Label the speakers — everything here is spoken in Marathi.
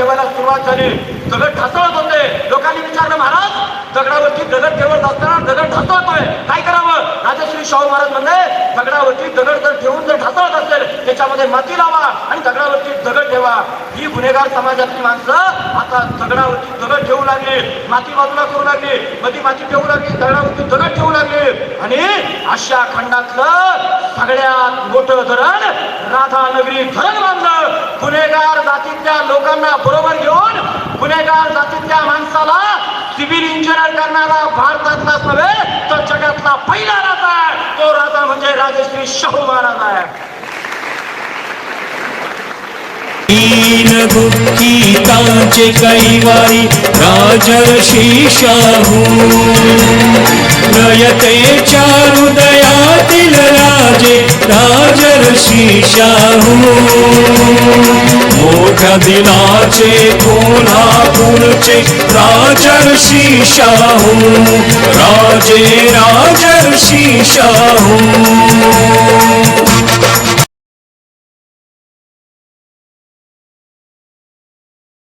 Speaker 1: ठेवायला सुरुवात झाली. दगड ढासळत होते. लोकांनी विचारलं महाराज दगडावरती दगड ठेवत असताना दगड ढासळतोय. काय करावं? राजश्री शाहू महाराज म्हणले दगडावरती दगड जर ठेवून जर ढासळत असेल त्याच्यामध्ये माती लावा आणि दगडावरती दगड ठेवा. ही गुन्हेगार समाजातली माणसं आता दगडावरती दगड ठेवू लागली. माती बाजूला करू लागली. मधी माती ठेवू लागली. दगडावरती दगड ठेवू लागली. आणि अशा खंडातलं सगळ्यात मोठं धरण राधानगरी धरण बांधलं. गुन्हेगार जातीतल्या लोकांना बरोबर घेऊन गुन्हेगार जातीतल्या माणसाला सिव्हिल इंजिनियर करणारा भारतातलाच नव्हे तर जगातला पहिला राजा आहे. तो राजा म्हणजे राजश्री शाहू महाराज आहे.
Speaker 2: दीन कैवारी राजर्षी शाहू. नयते हृदयातील रा शाहू मोठ्या दिनाचे कोल्हापूरचे राजर्षी शाहू राजे राजर्षी शाहू